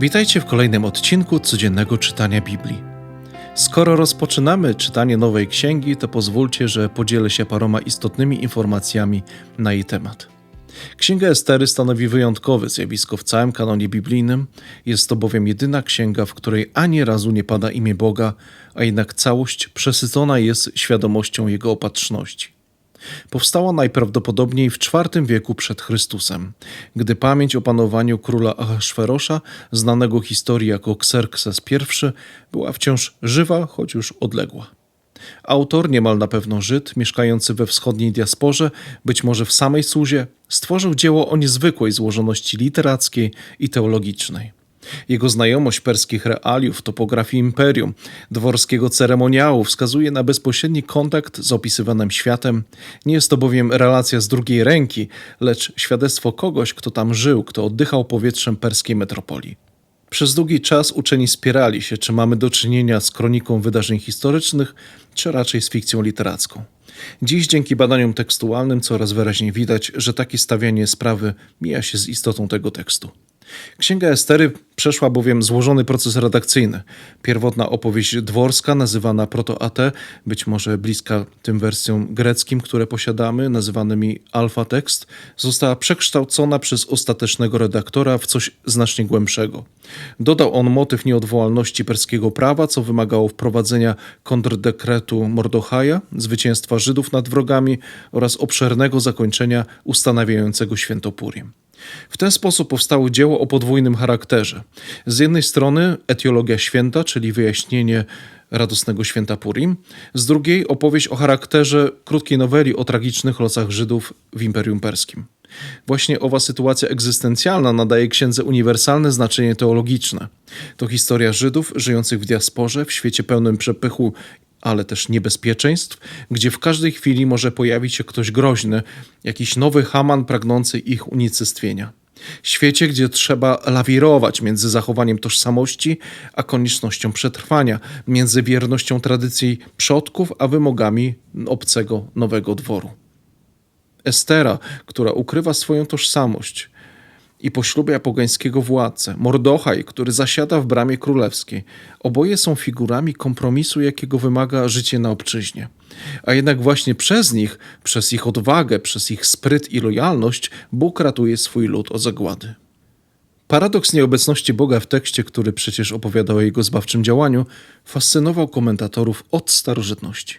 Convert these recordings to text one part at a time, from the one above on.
Witajcie w kolejnym odcinku codziennego czytania Biblii. Skoro rozpoczynamy czytanie nowej księgi, to pozwólcie, że podzielę się paroma istotnymi informacjami na jej temat. Księga Estery stanowi wyjątkowe zjawisko w całym kanonie biblijnym. Jest to bowiem jedyna księga, w której ani razu nie pada imię Boga, a jednak całość przesycona jest świadomością Jego opatrzności. Powstała najprawdopodobniej w IV wieku przed Chrystusem, gdy pamięć o panowaniu króla Ahasferosza, znanego historii jako Xerxes I, była wciąż żywa, choć już odległa. Autor, niemal na pewno Żyd, mieszkający we wschodniej diasporze, być może w samej Suzie, stworzył dzieło o niezwykłej złożoności literackiej i teologicznej. Jego znajomość perskich realiów, topografii imperium, dworskiego ceremoniału wskazuje na bezpośredni kontakt z opisywanym światem. Nie jest to bowiem relacja z drugiej ręki, lecz świadectwo kogoś, kto tam żył, kto oddychał powietrzem perskiej metropolii. Przez długi czas uczeni spierali się, czy mamy do czynienia z kroniką wydarzeń historycznych, czy raczej z fikcją literacką. Dziś dzięki badaniom tekstualnym coraz wyraźniej widać, że takie stawianie sprawy mija się z istotą tego tekstu. Księga Estery przeszła bowiem złożony proces redakcyjny. Pierwotna opowieść dworska, nazywana proto-AT, być może bliska tym wersjom greckim, które posiadamy, nazywanymi alfa tekst, została przekształcona przez ostatecznego redaktora w coś znacznie głębszego. Dodał on motyw nieodwołalności perskiego prawa, co wymagało wprowadzenia kontrdekretu Mordochaja, zwycięstwa Żydów nad wrogami oraz obszernego zakończenia ustanawiającego święto Purim. W ten sposób powstało dzieło o podwójnym charakterze. Z jednej strony etiologia święta, czyli wyjaśnienie radosnego święta Purim, z drugiej opowieść o charakterze krótkiej noweli o tragicznych losach Żydów w Imperium Perskim. Właśnie owa sytuacja egzystencjalna nadaje księdze uniwersalne znaczenie teologiczne. To historia Żydów żyjących w diasporze, w świecie pełnym przepychu ale też niebezpieczeństw, gdzie w każdej chwili może pojawić się ktoś groźny, jakiś nowy Haman pragnący ich unicestwienia. Świecie, gdzie trzeba lawirować między zachowaniem tożsamości a koniecznością przetrwania, między wiernością tradycji przodków a wymogami obcego nowego dworu. Estera, która ukrywa swoją tożsamość, i poślubia pogańskiego władcę, Mordochaj, który zasiada w bramie królewskiej. Oboje są figurami kompromisu, jakiego wymaga życie na obczyźnie. A jednak właśnie przez nich, przez ich odwagę, przez ich spryt i lojalność, Bóg ratuje swój lud od zagłady. Paradoks nieobecności Boga w tekście, który przecież opowiadał o jego zbawczym działaniu, fascynował komentatorów od starożytności.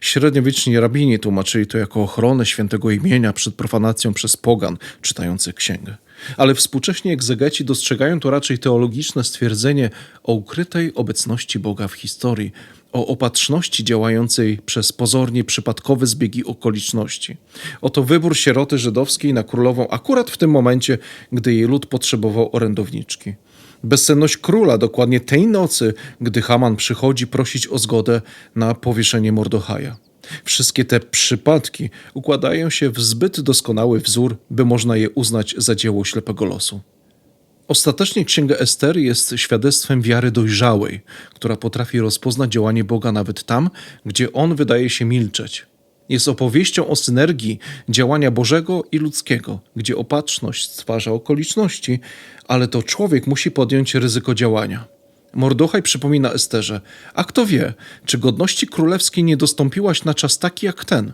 Średniowieczni rabini tłumaczyli to jako ochronę świętego imienia przed profanacją przez pogan czytających księgę. Ale współcześni egzegeci dostrzegają to raczej teologiczne stwierdzenie o ukrytej obecności Boga w historii, o opatrzności działającej przez pozornie przypadkowe zbiegi okoliczności. Oto wybór sieroty żydowskiej na królową akurat w tym momencie, gdy jej lud potrzebował orędowniczki. Bezsenność króla dokładnie tej nocy, gdy Haman przychodzi prosić o zgodę na powieszenie Mordochaja. Wszystkie te przypadki układają się w zbyt doskonały wzór, by można je uznać za dzieło ślepego losu. Ostatecznie Księga Estery jest świadectwem wiary dojrzałej, która potrafi rozpoznać działanie Boga nawet tam, gdzie On wydaje się milczeć. Jest opowieścią o synergii działania Bożego i ludzkiego, gdzie opatrzność stwarza okoliczności, ale to człowiek musi podjąć ryzyko działania. Mordochaj przypomina Esterze, a kto wie, czy godności królewskiej nie dostąpiłaś na czas taki jak ten?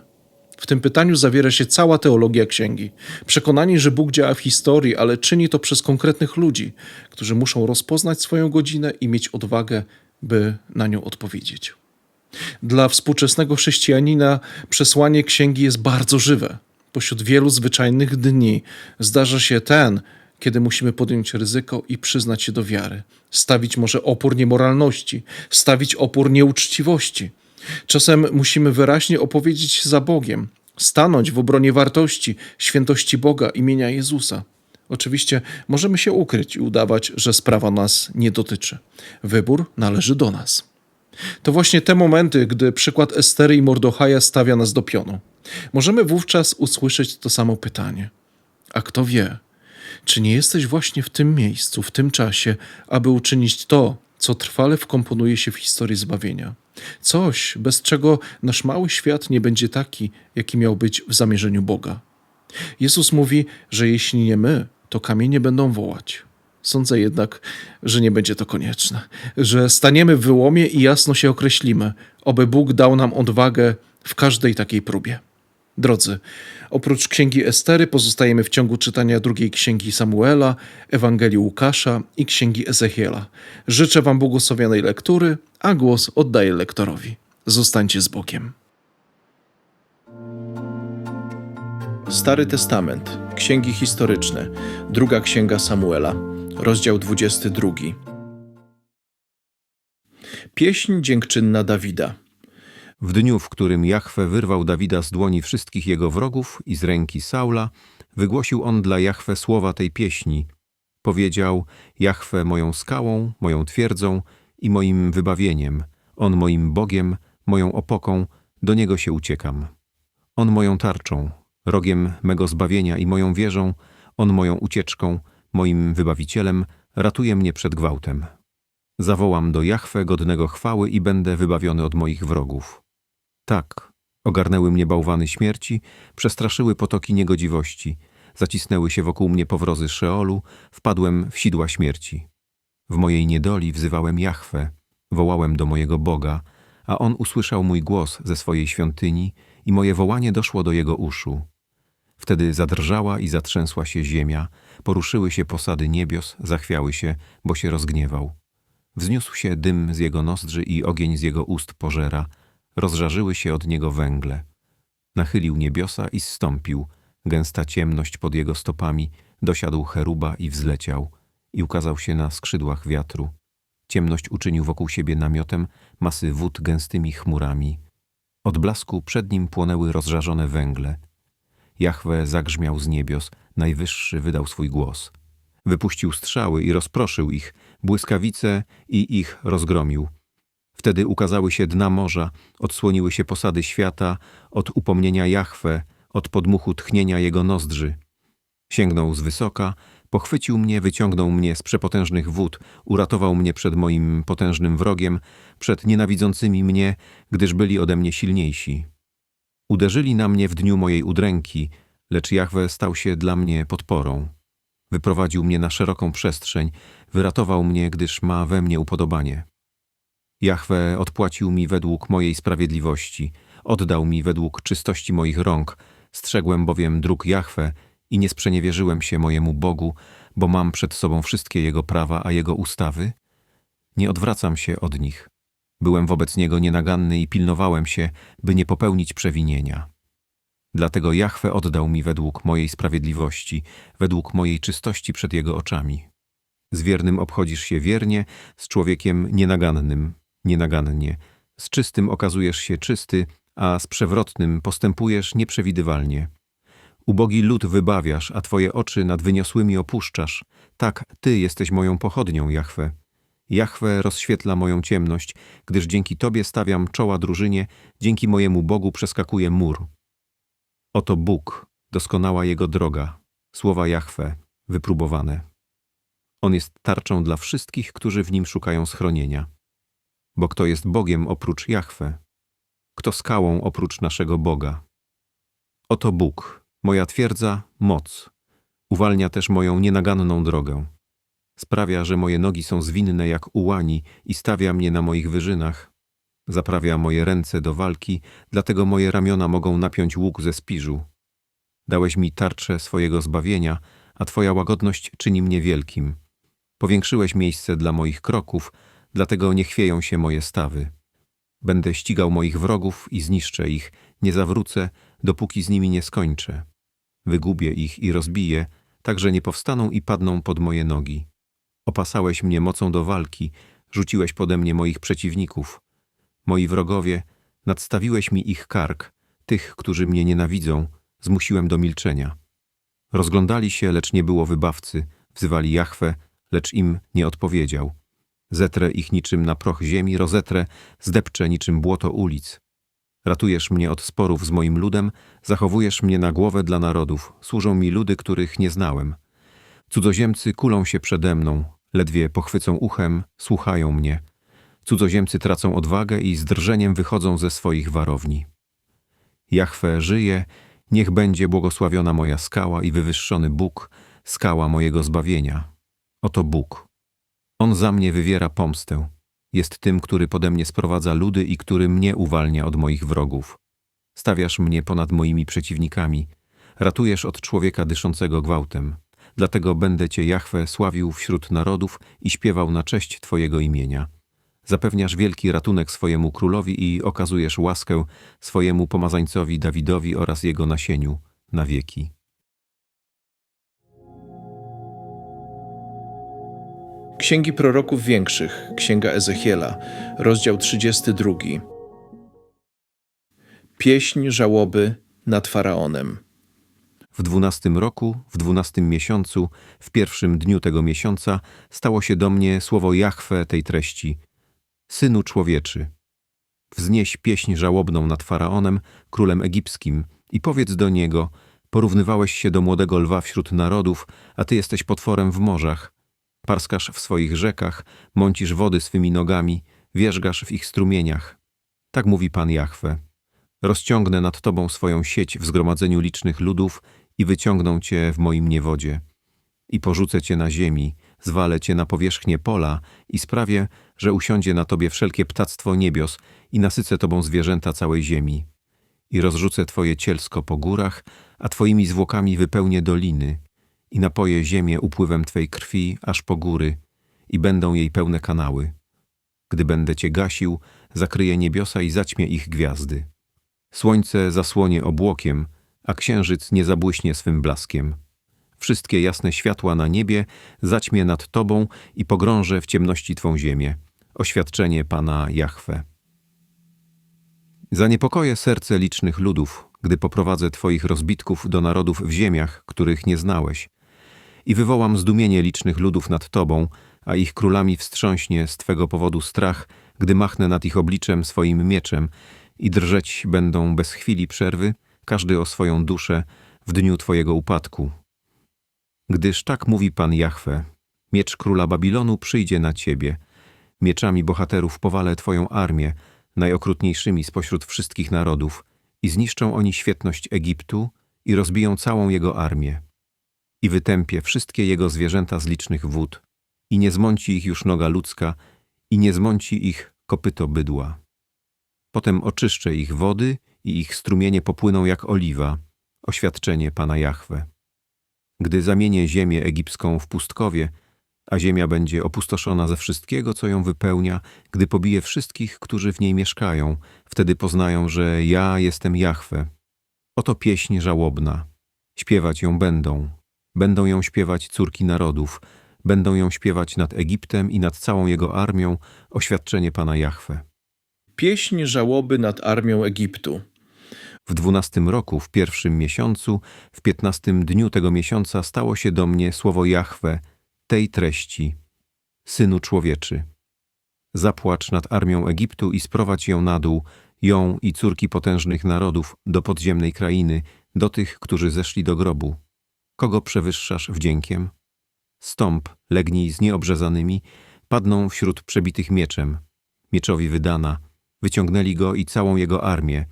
W tym pytaniu zawiera się cała teologia księgi. Przekonanie, że Bóg działa w historii, ale czyni to przez konkretnych ludzi, którzy muszą rozpoznać swoją godzinę i mieć odwagę, by na nią odpowiedzieć. Dla współczesnego chrześcijanina przesłanie księgi jest bardzo żywe. Pośród wielu zwyczajnych dni zdarza się ten, kiedy musimy podjąć ryzyko i przyznać się do wiary, stawić może opór niemoralności, stawić opór nieuczciwości. Czasem musimy wyraźnie opowiedzieć za Bogiem, stanąć w obronie wartości, świętości Boga, imienia Jezusa. Oczywiście możemy się ukryć i udawać, że sprawa nas nie dotyczy. Wybór należy do nas. To właśnie te momenty, gdy przykład Estery i Mordochaja stawia nas do pionu. Możemy wówczas usłyszeć to samo pytanie. A kto wie, czy nie jesteś właśnie w tym miejscu, w tym czasie, aby uczynić to, co trwale wkomponuje się w historię zbawienia? Coś, bez czego nasz mały świat nie będzie taki, jaki miał być w zamierzeniu Boga. Jezus mówi, że jeśli nie my, to kamienie będą wołać. Sądzę jednak, że nie będzie to konieczne, że staniemy w wyłomie i jasno się określimy, oby Bóg dał nam odwagę w każdej takiej próbie. Drodzy, oprócz księgi Estery pozostajemy w ciągu czytania drugiej księgi Samuela, Ewangelii Łukasza i księgi Ezechiela. Życzę Wam błogosławionej lektury, a głos oddaję lektorowi. Zostańcie z Bogiem. Stary Testament, księgi historyczne, druga księga Samuela, rozdział 22. Pieśń dziękczynna Dawida. W dniu, w którym Jahwe wyrwał Dawida z dłoni wszystkich jego wrogów i z ręki Saula, wygłosił on dla Jahwe słowa tej pieśni. Powiedział, Jahwe moją skałą, moją twierdzą i moim wybawieniem, on moim Bogiem, moją opoką, do Niego się uciekam. On moją tarczą, rogiem mego zbawienia i moją wieżą, on moją ucieczką, moim wybawicielem, ratuje mnie przed gwałtem. Zawołam do Jahwe godnego chwały i będę wybawiony od moich wrogów. Tak, ogarnęły mnie bałwany śmierci, przestraszyły potoki niegodziwości, zacisnęły się wokół mnie powrozy Szeolu, wpadłem w sidła śmierci. W mojej niedoli wzywałem Jahwe, wołałem do mojego Boga, a On usłyszał mój głos ze swojej świątyni i moje wołanie doszło do Jego uszu. Wtedy zadrżała i zatrzęsła się ziemia, poruszyły się posady niebios, zachwiały się, bo się rozgniewał. Wzniósł się dym z jego nozdrzy i ogień z jego ust pożera, rozżarzyły się od niego węgle. Nachylił niebiosa i zstąpił, gęsta ciemność pod jego stopami, dosiadł cheruba i wzleciał i ukazał się na skrzydłach wiatru. Ciemność uczynił wokół siebie namiotem, masy wód gęstymi chmurami. Od blasku przed nim płonęły rozżarzone węgle. Jahwe zagrzmiał z niebios, najwyższy wydał swój głos. Wypuścił strzały i rozproszył ich, błyskawice i ich rozgromił. Wtedy ukazały się dna morza, odsłoniły się posady świata od upomnienia Jahwe, od podmuchu tchnienia jego nozdrzy. Sięgnął z wysoka, pochwycił mnie, wyciągnął mnie z przepotężnych wód, uratował mnie przed moim potężnym wrogiem, przed nienawidzącymi mnie, gdyż byli ode mnie silniejsi. Uderzyli na mnie w dniu mojej udręki, lecz Jahwe stał się dla mnie podporą. Wyprowadził mnie na szeroką przestrzeń, wyratował mnie, gdyż ma we mnie upodobanie. Jahwe odpłacił mi według mojej sprawiedliwości, oddał mi według czystości moich rąk, strzegłem bowiem dróg Jahwe i nie sprzeniewierzyłem się mojemu Bogu, bo mam przed sobą wszystkie Jego prawa, a Jego ustawy? Nie odwracam się od nich. Byłem wobec Niego nienaganny i pilnowałem się, by nie popełnić przewinienia. Dlatego Jahwe oddał mi według mojej sprawiedliwości, według mojej czystości przed Jego oczami. Z wiernym obchodzisz się wiernie, z człowiekiem nienagannym, nienagannie. Z czystym okazujesz się czysty, a z przewrotnym postępujesz nieprzewidywalnie. Ubogi lud wybawiasz, a twoje oczy nad wyniosłymi opuszczasz. Tak, ty jesteś moją pochodnią, Jahwe. Jahwe rozświetla moją ciemność, gdyż dzięki Tobie stawiam czoła drużynie, dzięki mojemu Bogu przeskakuję mur. Oto Bóg, doskonała Jego droga, słowa Jahwe, wypróbowane. On jest tarczą dla wszystkich, którzy w Nim szukają schronienia. Bo kto jest Bogiem oprócz Jahwe? Kto skałą oprócz naszego Boga? Oto Bóg, moja twierdza, moc. Uwalnia też moją nienaganną drogę. Sprawia, że moje nogi są zwinne jak ułani i stawia mnie na moich wyżynach. Zaprawia moje ręce do walki, dlatego moje ramiona mogą napiąć łuk ze spiżu. Dałeś mi tarczę swojego zbawienia, a Twoja łagodność czyni mnie wielkim. Powiększyłeś miejsce dla moich kroków, dlatego nie chwieją się moje stawy. Będę ścigał moich wrogów i zniszczę ich, nie zawrócę, dopóki z nimi nie skończę. Wygubię ich i rozbiję, tak że nie powstaną i padną pod moje nogi. Opasałeś mnie mocą do walki, rzuciłeś pode mnie moich przeciwników. Moi wrogowie, nadstawiłeś mi ich kark, tych, którzy mnie nienawidzą, zmusiłem do milczenia. Rozglądali się, lecz nie było wybawcy, wzywali Jahwe, lecz im nie odpowiedział. Zetrę ich niczym na proch ziemi, rozetrę, zdepczę niczym błoto ulic. Ratujesz mnie od sporów z moim ludem, zachowujesz mnie na głowę dla narodów, służą mi ludy, których nie znałem. Cudzoziemcy kulą się przede mną, ledwie pochwycą uchem, słuchają mnie. Cudzoziemcy tracą odwagę i z drżeniem wychodzą ze swoich warowni. Jahwe żyje, niech będzie błogosławiona moja skała i wywyższony Bóg, skała mojego zbawienia. Oto Bóg. On za mnie wywiera pomstę. Jest tym, który pode mnie sprowadza ludy i który mnie uwalnia od moich wrogów. Stawiasz mnie ponad moimi przeciwnikami. Ratujesz od człowieka dyszącego gwałtem. Dlatego będę Cię, Jahwe, sławił wśród narodów i śpiewał na cześć Twojego imienia. Zapewniasz wielki ratunek swojemu królowi i okazujesz łaskę swojemu pomazańcowi Dawidowi oraz jego nasieniu na wieki. Księgi proroków większych, Księga Ezechiela, rozdział 32. Pieśń żałoby nad faraonem. W dwunastym roku, w dwunastym miesiącu, w pierwszym dniu tego miesiąca stało się do mnie słowo Jahwe tej treści. Synu człowieczy, wznieś pieśń żałobną nad Faraonem, królem egipskim i powiedz do niego, porównywałeś się do młodego lwa wśród narodów, a ty jesteś potworem w morzach. Parskasz w swoich rzekach, mącisz wody swymi nogami, wierzgasz w ich strumieniach. Tak mówi Pan Jahwe. Rozciągnę nad tobą swoją sieć w zgromadzeniu licznych ludów i wyciągną cię w moim niewodzie. I porzucę cię na ziemi, zwalę cię na powierzchnię pola i sprawię, że usiądzie na tobie wszelkie ptactwo niebios i nasycę tobą zwierzęta całej ziemi. I rozrzucę twoje cielsko po górach, a twoimi zwłokami wypełnię doliny i napoję ziemię upływem twej krwi aż po góry i będą jej pełne kanały. Gdy będę cię gasił, zakryję niebiosa i zaćmię ich gwiazdy. Słońce zasłonie obłokiem, a księżyc nie zabłyśnie swym blaskiem. Wszystkie jasne światła na niebie zaćmię nad Tobą i pogrążę w ciemności Twą ziemię. Oświadczenie Pana Jahwe. Zaniepokoję serce licznych ludów, gdy poprowadzę Twoich rozbitków do narodów w ziemiach, których nie znałeś. I wywołam zdumienie licznych ludów nad Tobą, a ich królami wstrząśnie z Twego powodu strach, gdy machnę nad ich obliczem swoim mieczem i drżeć będą bez chwili przerwy, każdy o swoją duszę, w dniu Twojego upadku. Gdyż tak mówi Pan Jahwe, miecz króla Babilonu przyjdzie na Ciebie, mieczami bohaterów powalę Twoją armię, najokrutniejszymi spośród wszystkich narodów, i zniszczą oni świetność Egiptu i rozbiją całą jego armię. I wytępię wszystkie jego zwierzęta z licznych wód, i nie zmąci ich już noga ludzka, i nie zmąci ich kopyto bydła. Potem oczyszczę ich wody i ich strumienie popłyną jak oliwa, oświadczenie Pana Jahwe. Gdy zamienię ziemię egipską w pustkowie, a ziemia będzie opustoszona ze wszystkiego, co ją wypełnia, gdy pobiję wszystkich, którzy w niej mieszkają, wtedy poznają, że ja jestem Jahwe. Oto pieśń żałobna. Śpiewać ją będą. Będą ją śpiewać córki narodów. Będą ją śpiewać nad Egiptem i nad całą jego armią, oświadczenie Pana Jahwe. Pieśń żałoby nad armią Egiptu. W dwunastym roku, w pierwszym miesiącu, w piętnastym dniu tego miesiąca stało się do mnie słowo Jahwe tej treści. Synu człowieczy, zapłacz nad armią Egiptu i sprowadź ją na dół, ją i córki potężnych narodów, do podziemnej krainy, do tych, którzy zeszli do grobu. Kogo przewyższasz wdziękiem? Stąp, legnij z nieobrzezanymi, padną wśród przebitych mieczem. Mieczowi wydana, wyciągnęli go i całą jego armię,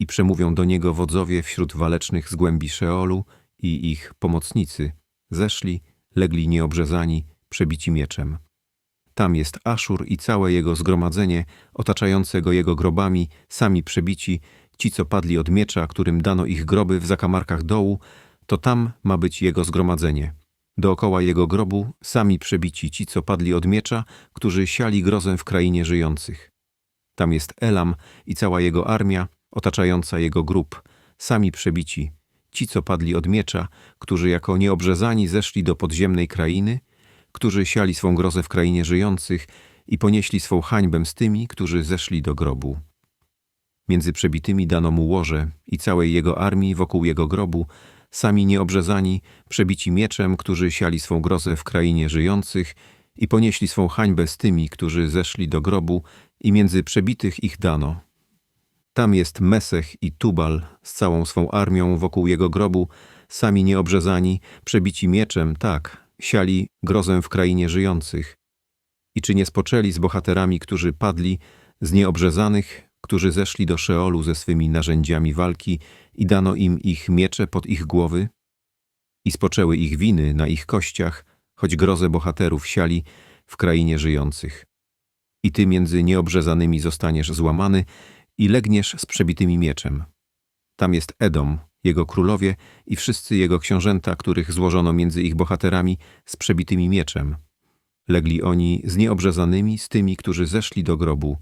i przemówią do niego wodzowie wśród walecznych z głębi Szeolu i ich pomocnicy. Zeszli, legli nieobrzezani, przebici mieczem. Tam jest Aszur i całe jego zgromadzenie, otaczające go jego grobami, sami przebici, ci, co padli od miecza, którym dano ich groby w zakamarkach dołu, to tam ma być jego zgromadzenie. Dookoła jego grobu sami przebici ci, co padli od miecza, którzy siali grozę w krainie żyjących. Tam jest Elam i cała jego armia, otaczająca jego grób, sami przebici, ci, co padli od miecza, którzy jako nieobrzezani zeszli do podziemnej krainy, którzy siali swą grozę w krainie żyjących i ponieśli swą hańbę z tymi, którzy zeszli do grobu. Między przebitymi dano mu łoże i całej jego armii wokół jego grobu, sami nieobrzezani, przebici mieczem, którzy siali swą grozę w krainie żyjących i ponieśli swą hańbę z tymi, którzy zeszli do grobu i między przebitych ich dano. Tam jest Mesech i Tubal z całą swą armią wokół jego grobu, sami nieobrzezani, przebici mieczem, tak, siali grozę w krainie żyjących. I czy nie spoczęli z bohaterami, którzy padli, z nieobrzezanych, którzy zeszli do Szeolu ze swymi narzędziami walki i dano im ich miecze pod ich głowy? I spoczęły ich winy na ich kościach, choć grozę bohaterów siali w krainie żyjących. I ty między nieobrzezanymi zostaniesz złamany i legniesz z przebitymi mieczem. Tam jest Edom, jego królowie i wszyscy jego książęta, których złożono między ich bohaterami z przebitymi mieczem. Legli oni z nieobrzezanymi, z tymi, którzy zeszli do grobu.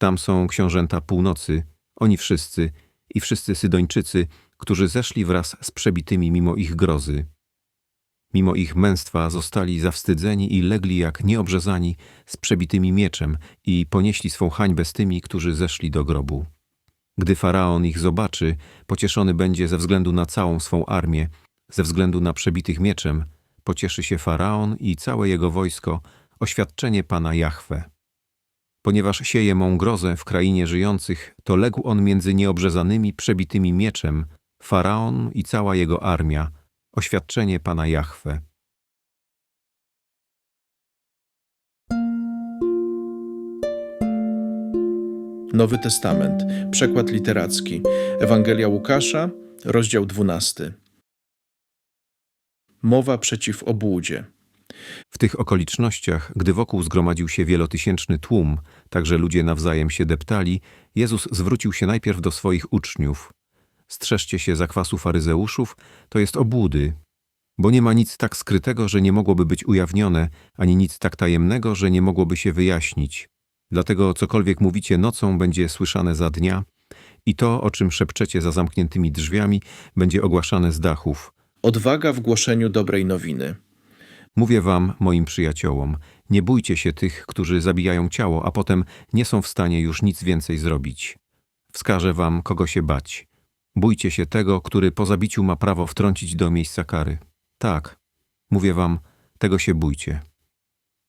Tam są książęta północy, oni wszyscy i wszyscy Sydończycy, którzy zeszli wraz z przebitymi mimo ich grozy. Mimo ich męstwa zostali zawstydzeni i legli jak nieobrzezani z przebitymi mieczem i ponieśli swą hańbę z tymi, którzy zeszli do grobu. Gdy faraon ich zobaczy, pocieszony będzie ze względu na całą swą armię, ze względu na przebitych mieczem, pocieszy się faraon i całe jego wojsko, oświadczenie pana Jahwe. Ponieważ sieje mą grozę w krainie żyjących, to legł on między nieobrzezanymi, przebitymi mieczem, faraon i cała jego armia, oświadczenie pana Jahwe. Nowy Testament, przekład literacki, Ewangelia Łukasza, rozdział 12. Mowa przeciw obłudzie. W tych okolicznościach, gdy wokół zgromadził się wielotysięczny tłum, tak że ludzie nawzajem się deptali, Jezus zwrócił się najpierw do swoich uczniów. Strzeżcie się zakwasu faryzeuszów, to jest obłudy, bo nie ma nic tak skrytego, że nie mogłoby być ujawnione, ani nic tak tajemnego, że nie mogłoby się wyjaśnić. Dlatego cokolwiek mówicie nocą, będzie słyszane za dnia i to, o czym szepczecie za zamkniętymi drzwiami, będzie ogłaszane z dachów. Odwaga w głoszeniu dobrej nowiny. Mówię wam, moim przyjaciołom, nie bójcie się tych, którzy zabijają ciało, a potem nie są w stanie już nic więcej zrobić. Wskażę wam, kogo się bać. Bójcie się tego, który po zabiciu ma prawo wtrącić do miejsca kary. Tak, mówię wam, tego się bójcie.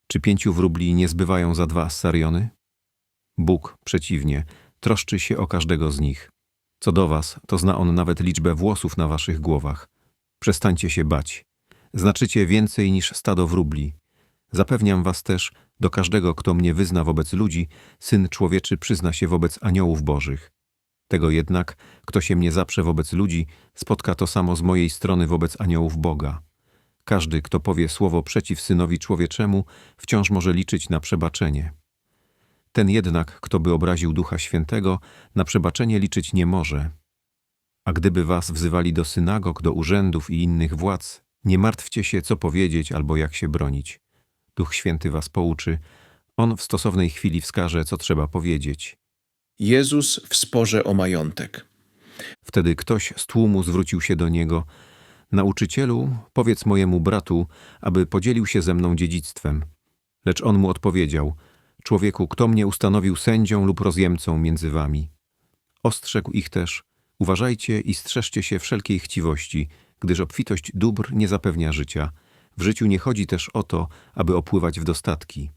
Czy pięciu wróbli nie zbywają za dwa assariony? Bóg, przeciwnie, troszczy się o każdego z nich. Co do was, to zna on nawet liczbę włosów na waszych głowach. Przestańcie się bać. Znaczycie więcej niż stado wróbli. Zapewniam was też, do każdego, kto mnie wyzna wobec ludzi, Syn Człowieczy przyzna się wobec aniołów bożych. Tego jednak, kto się mnie zaprze wobec ludzi, spotka to samo z mojej strony wobec aniołów Boga. Każdy, kto powie słowo przeciw Synowi Człowieczemu, wciąż może liczyć na przebaczenie. Ten jednak, kto by obraził Ducha Świętego, na przebaczenie liczyć nie może. A gdyby was wzywali do synagog, do urzędów i innych władz, nie martwcie się, co powiedzieć albo jak się bronić. Duch Święty was pouczy, On w stosownej chwili wskaże, co trzeba powiedzieć. Jezus w sporze o majątek. Wtedy ktoś z tłumu zwrócił się do niego: Nauczycielu, powiedz mojemu bratu, aby podzielił się ze mną dziedzictwem. Lecz on mu odpowiedział: Człowieku, kto mnie ustanowił sędzią lub rozjemcą między wami? Ostrzegł ich też: Uważajcie i strzeżcie się wszelkiej chciwości, gdyż obfitość dóbr nie zapewnia życia. W życiu nie chodzi też o to, aby opływać w dostatki.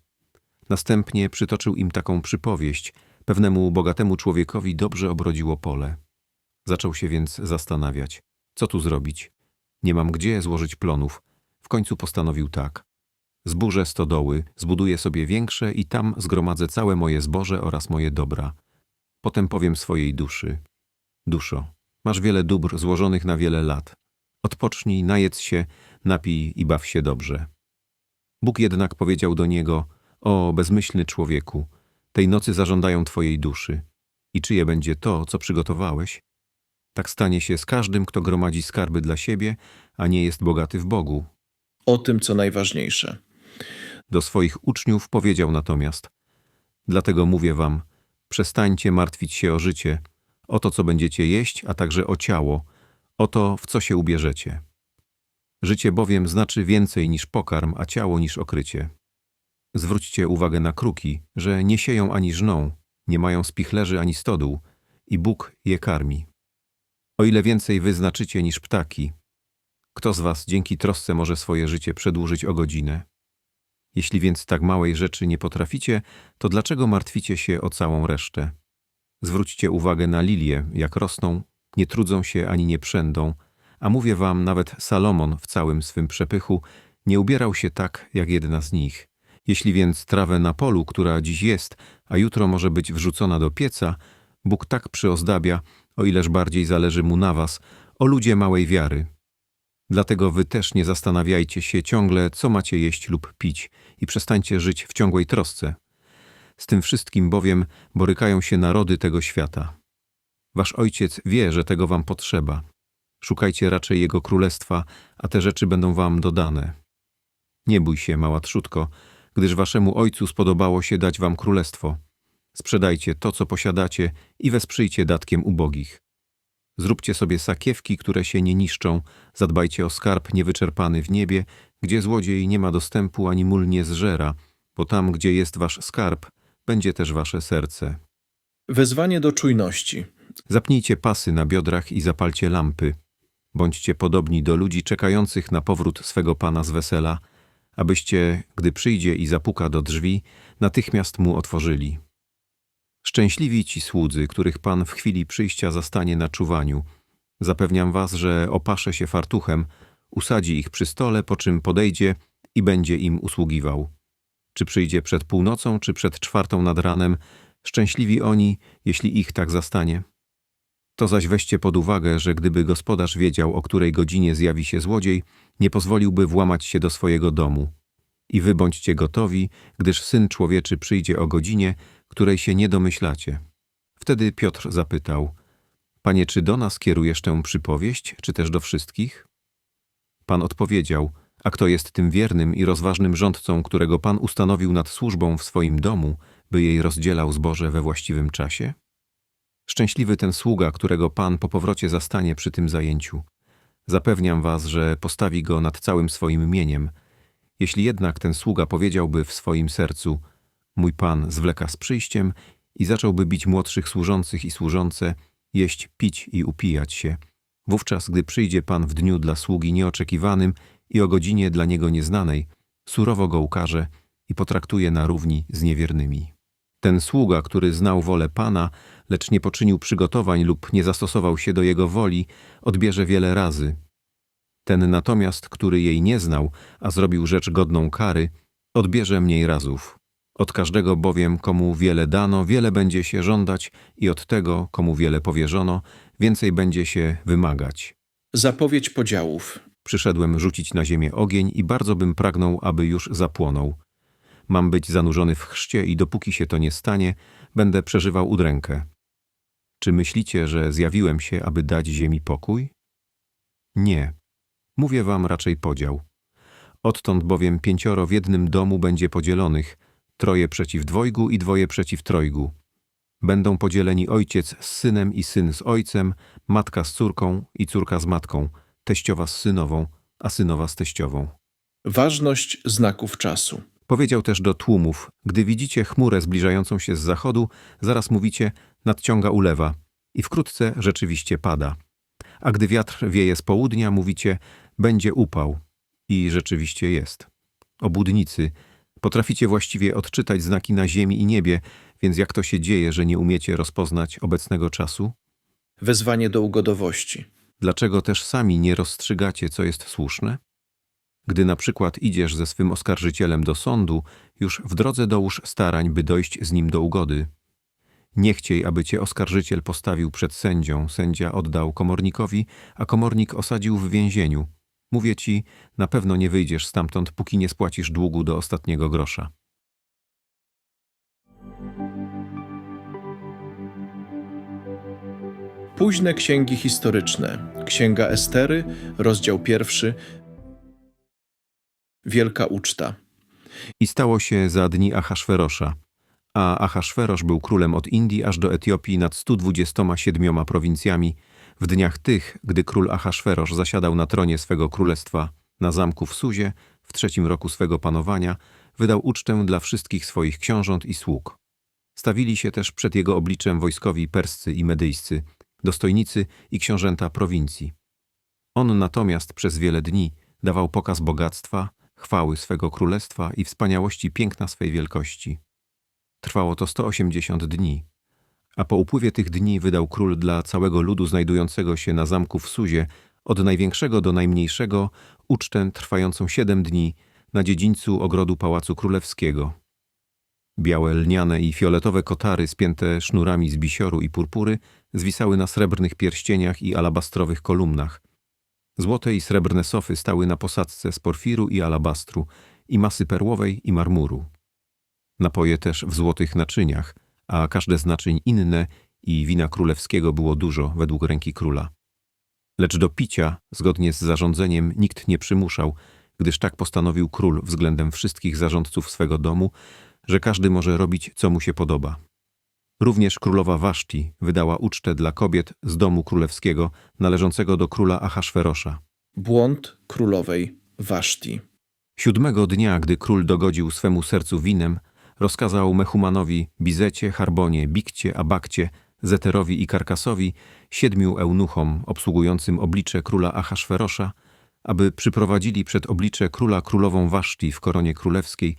Następnie przytoczył im taką przypowieść: Pewnemu bogatemu człowiekowi dobrze obrodziło pole. Zaczął się więc zastanawiać, co tu zrobić. Nie mam gdzie złożyć plonów. W końcu postanowił tak. Zburzę stodoły, zbuduję sobie większe i tam zgromadzę całe moje zboże oraz moje dobra. Potem powiem swojej duszy. Duszo, masz wiele dóbr złożonych na wiele lat. Odpocznij, najedz się, napij i baw się dobrze. Bóg jednak powiedział do niego, o bezmyślny człowieku, tej nocy zażądają twojej duszy. I czyje będzie to, co przygotowałeś? Tak stanie się z każdym, kto gromadzi skarby dla siebie, a nie jest bogaty w Bogu. O tym, co najważniejsze. Do swoich uczniów powiedział natomiast: Dlatego mówię wam, przestańcie martwić się o życie, o to, co będziecie jeść, a także o ciało, o to, w co się ubierzecie. Życie bowiem znaczy więcej niż pokarm, a ciało niż okrycie. Zwróćcie uwagę na kruki, że nie sieją ani żną, nie mają spichlerzy ani stodół, i Bóg je karmi. O ile więcej wy znaczycie niż ptaki, kto z was dzięki trosce może swoje życie przedłużyć o godzinę? Jeśli więc tak małej rzeczy nie potraficie, to dlaczego martwicie się o całą resztę? Zwróćcie uwagę na lilie, jak rosną, nie trudzą się ani nie przędą, a mówię wam, nawet Salomon w całym swym przepychu nie ubierał się tak, jak jedna z nich. Jeśli więc trawę na polu, która dziś jest, a jutro może być wrzucona do pieca, Bóg tak przyozdabia, o ileż bardziej zależy mu na was, o ludzie małej wiary. Dlatego wy też nie zastanawiajcie się ciągle, co macie jeść lub pić i przestańcie żyć w ciągłej trosce. Z tym wszystkim bowiem borykają się narody tego świata. Wasz ojciec wie, że tego wam potrzeba. Szukajcie raczej jego królestwa, a te rzeczy będą wam dodane. Nie bój się, mała trzutko, gdyż waszemu ojcu spodobało się dać wam królestwo. Sprzedajcie to, co posiadacie i wesprzyjcie datkiem ubogich. Zróbcie sobie sakiewki, które się nie niszczą, zadbajcie o skarb niewyczerpany w niebie, gdzie złodziej nie ma dostępu ani mól nie zżera, bo tam, gdzie jest wasz skarb, będzie też wasze serce. Wezwanie do czujności. Zapnijcie pasy na biodrach i zapalcie lampy. Bądźcie podobni do ludzi czekających na powrót swego pana z wesela, abyście, gdy przyjdzie i zapuka do drzwi, natychmiast mu otworzyli. Szczęśliwi ci słudzy, których pan w chwili przyjścia zastanie na czuwaniu. Zapewniam was, że opasze się fartuchem, usadzi ich przy stole, po czym podejdzie i będzie im usługiwał. Czy przyjdzie przed północą, czy przed czwartą nad ranem, szczęśliwi oni, jeśli ich tak zastanie. To zaś weźcie pod uwagę, że gdyby gospodarz wiedział, o której godzinie zjawi się złodziej, nie pozwoliłby włamać się do swojego domu. I wy bądźcie gotowi, gdyż Syn Człowieczy przyjdzie o godzinie, której się nie domyślacie. Wtedy Piotr zapytał, Panie, czy do nas kierujesz tę przypowieść, czy też do wszystkich? Pan odpowiedział, a kto jest tym wiernym i rozważnym rządcą, którego Pan ustanowił nad służbą w swoim domu, by jej rozdzielał zboże we właściwym czasie? Szczęśliwy ten sługa, którego Pan po powrocie zastanie przy tym zajęciu. Zapewniam was, że postawi go nad całym swoim mieniem. Jeśli jednak ten sługa powiedziałby w swoim sercu, mój Pan zwleka z przyjściem i zacząłby bić młodszych służących i służące, jeść, pić i upijać się, wówczas, gdy przyjdzie Pan w dniu dla sługi nieoczekiwanym i o godzinie dla niego nieznanej, surowo go ukaże i potraktuje na równi z niewiernymi. Ten sługa, który znał wolę Pana, lecz nie poczynił przygotowań lub nie zastosował się do jego woli, odbierze wiele razy. Ten natomiast, który jej nie znał, a zrobił rzecz godną kary, odbierze mniej razów. Od każdego bowiem, komu wiele dano, wiele będzie się żądać i od tego, komu wiele powierzono, więcej będzie się wymagać. Zapowiedź podziałów. Przyszedłem rzucić na ziemię ogień i bardzo bym pragnął, aby już zapłonął. Mam być zanurzony w chrzcie i dopóki się to nie stanie, będę przeżywał udrękę. Czy myślicie, że zjawiłem się, aby dać ziemi pokój? Nie. Mówię wam raczej podział. Odtąd bowiem pięcioro w jednym domu będzie podzielonych, troje przeciw dwojgu i dwoje przeciw trojgu. Będą podzieleni ojciec z synem i syn z ojcem, matka z córką i córka z matką, teściowa z synową, a synowa z teściową. Ważność znaków czasu. Powiedział też do tłumów, gdy widzicie chmurę zbliżającą się z zachodu, zaraz mówicie, nadciąga ulewa i wkrótce rzeczywiście pada. A gdy wiatr wieje z południa, mówicie, będzie upał i rzeczywiście jest. Obłudnicy, potraficie właściwie odczytać znaki na ziemi i niebie, więc jak to się dzieje, że nie umiecie rozpoznać obecnego czasu? Wezwanie do ugodowości. Dlaczego też sami nie rozstrzygacie, co jest słuszne? Gdy na przykład idziesz ze swym oskarżycielem do sądu, już w drodze dołóż starań, by dojść z nim do ugody. Nie chciej, aby cię oskarżyciel postawił przed sędzią, sędzia oddał komornikowi, a komornik osadził w więzieniu. Mówię ci, na pewno nie wyjdziesz stamtąd, póki nie spłacisz długu do ostatniego grosza. Późne księgi historyczne. Księga Estery, rozdział pierwszy. Wielka uczta. I stało się za dni Ahasferosza. A Ahasferosz był królem od Indii aż do Etiopii nad 127 prowincjami, w dniach tych, gdy król Ahasferosz zasiadał na tronie swego królestwa na zamku w Suzie, w trzecim roku swego panowania, wydał ucztę dla wszystkich swoich książąt i sług. Stawili się też przed jego obliczem wojskowi perscy i medyjscy, dostojnicy i książęta prowincji. On natomiast przez wiele dni dawał pokaz bogactwa, chwały swego królestwa i wspaniałości piękna swej wielkości. Trwało to 180 dni, a po upływie tych dni wydał król dla całego ludu znajdującego się na zamku w Suzie, od największego do najmniejszego, ucztę trwającą siedem dni na dziedzińcu ogrodu Pałacu Królewskiego. Białe lniane i fioletowe kotary spięte sznurami z bisioru i purpury zwisały na srebrnych pierścieniach i alabastrowych kolumnach. Złote i srebrne sofy stały na posadzce z porfiru i alabastru, i masy perłowej i marmuru. Napoje też w złotych naczyniach, a każde z naczyń inne i wina królewskiego było dużo według ręki króla. Lecz do picia, zgodnie z zarządzeniem, nikt nie przymuszał, gdyż tak postanowił król względem wszystkich zarządców swego domu, że każdy może robić, co mu się podoba. Również królowa Waszti wydała ucztę dla kobiet z domu królewskiego należącego do króla Ahasferosza. Błąd królowej Waszti. Siódmego dnia, gdy król dogodził swemu sercu winem, rozkazał Mechumanowi, Bizecie, Harbonie, Bikcie, Abakcie, Zeterowi i Karkasowi, siedmiu eunuchom obsługującym oblicze króla Ahasferosza, aby przyprowadzili przed oblicze króla królową Waszti w koronie królewskiej,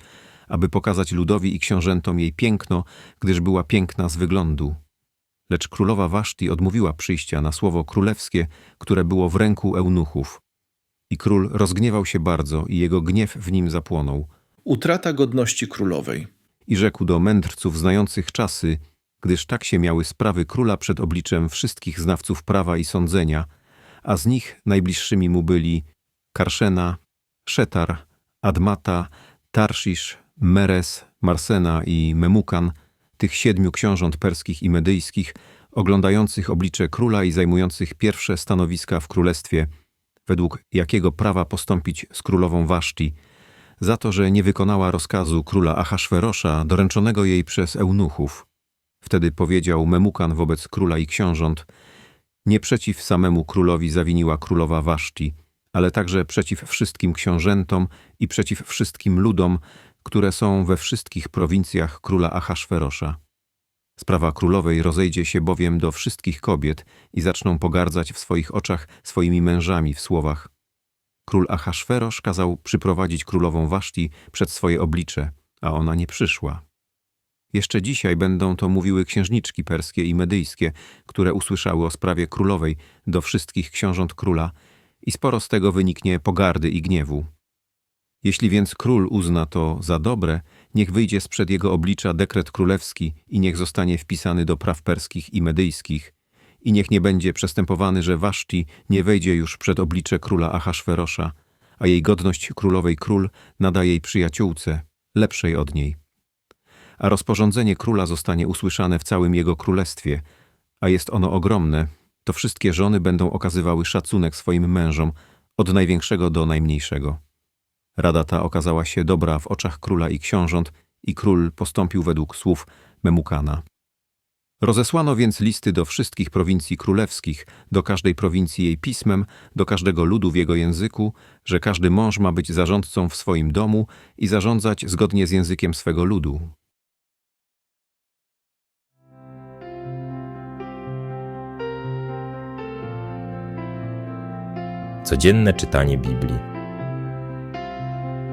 aby pokazać ludowi i książętom jej piękno, gdyż była piękna z wyglądu. Lecz królowa Waszti odmówiła przyjścia na słowo królewskie, które było w ręku eunuchów. I król rozgniewał się bardzo i jego gniew w nim zapłonął. Utrata godności królowej. I rzekł do mędrców znających czasy, gdyż tak się miały sprawy króla przed obliczem wszystkich znawców prawa i sądzenia, a z nich najbliższymi mu byli Karszena, Szetar, Admata, Tarszisz, Meres, Marsena i Memukan, tych siedmiu książąt perskich i medyjskich, oglądających oblicze króla i zajmujących pierwsze stanowiska w królestwie, według jakiego prawa postąpić z królową Waszti, za to, że nie wykonała rozkazu króla Ahasferosza doręczonego jej przez eunuchów. Wtedy powiedział Memukan wobec króla i książąt, nie przeciw samemu królowi zawiniła królowa Waszti, ale także przeciw wszystkim książętom i przeciw wszystkim ludom, które są we wszystkich prowincjach króla Ahasferosza. Sprawa królowej rozejdzie się bowiem do wszystkich kobiet i zaczną pogardzać w swoich oczach swoimi mężami w słowach Król Ahasferosz kazał przyprowadzić królową Waszti przed swoje oblicze, a ona nie przyszła. Jeszcze dzisiaj będą to mówiły księżniczki perskie i medyjskie, które usłyszały o sprawie królowej do wszystkich książąt króla i sporo z tego wyniknie pogardy i gniewu. Jeśli więc król uzna to za dobre, niech wyjdzie sprzed jego oblicza dekret królewski i niech zostanie wpisany do praw perskich i medyjskich i niech nie będzie przestępowany, że Waszti nie wejdzie już przed oblicze króla Ahasferosza, a jej godność królowej król nada jej przyjaciółce, lepszej od niej. A rozporządzenie króla zostanie usłyszane w całym jego królestwie, a jest ono ogromne, to wszystkie żony będą okazywały szacunek swoim mężom, od największego do najmniejszego. Rada ta okazała się dobra w oczach króla i książąt i król postąpił według słów Memukana. Rozesłano więc listy do wszystkich prowincji królewskich, do każdej prowincji jej pismem, do każdego ludu w jego języku, że każdy mąż ma być zarządcą w swoim domu i zarządzać zgodnie z językiem swego ludu. Codzienne czytanie Biblii.